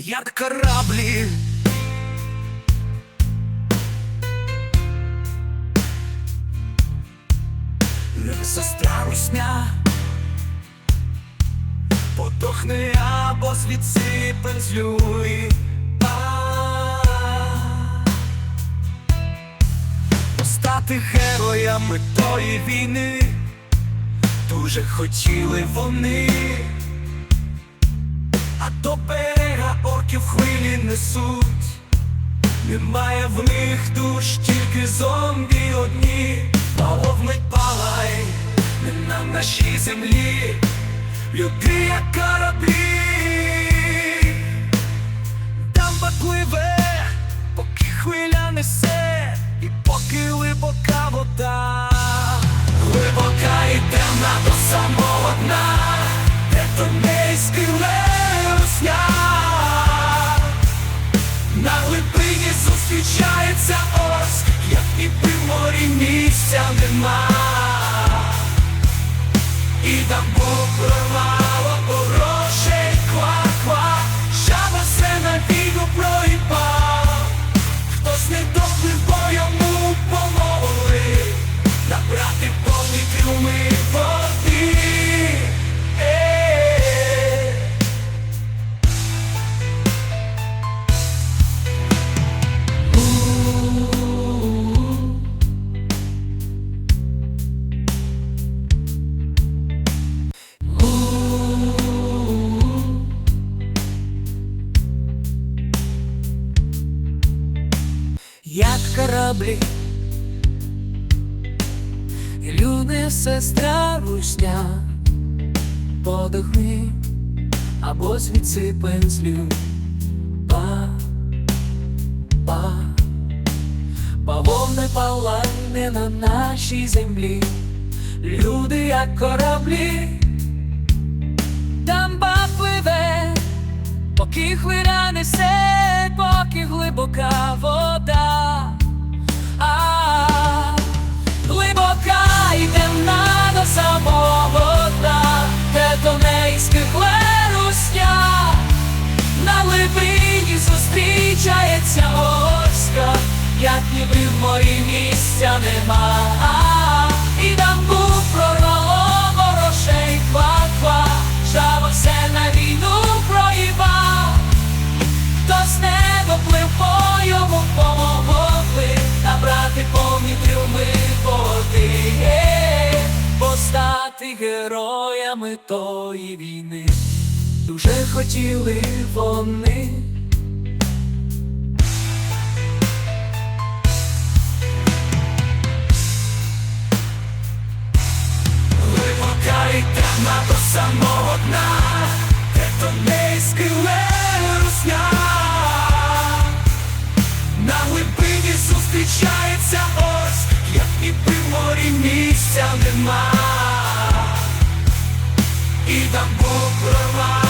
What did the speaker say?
як кораблі. Сестра русня Подохни або звідси пензлюй. Постати героями тої війни Дуже хотіли вони А до берега хвилі несуть. Немає в них душ, тільки зомбі одні. Паловний палай, не на нашій землі. Люди як кораблі. Дамба пливе, поки хвиля несе І поки глибока вода. Глибока і темна до самого місця нема. І там Бог прорвало кораблі, Люне сестра русня, подихни або звідси пензлю. Па, па, бавовне палане на нашій землі, люди як кораблі, дамба пливе, поки хвиля несе, поки глибока вода. Зустрічається Орська, як ніби в морі місця нема. І там був прорвало ворошей ква-ква, Жаба все на війну проїбав. Хтось не доплив по йому помогли. Набрати повні трюми води. Е, Постати героями тої війни Дуже хотіли вони місця нема. І там Бог прорвав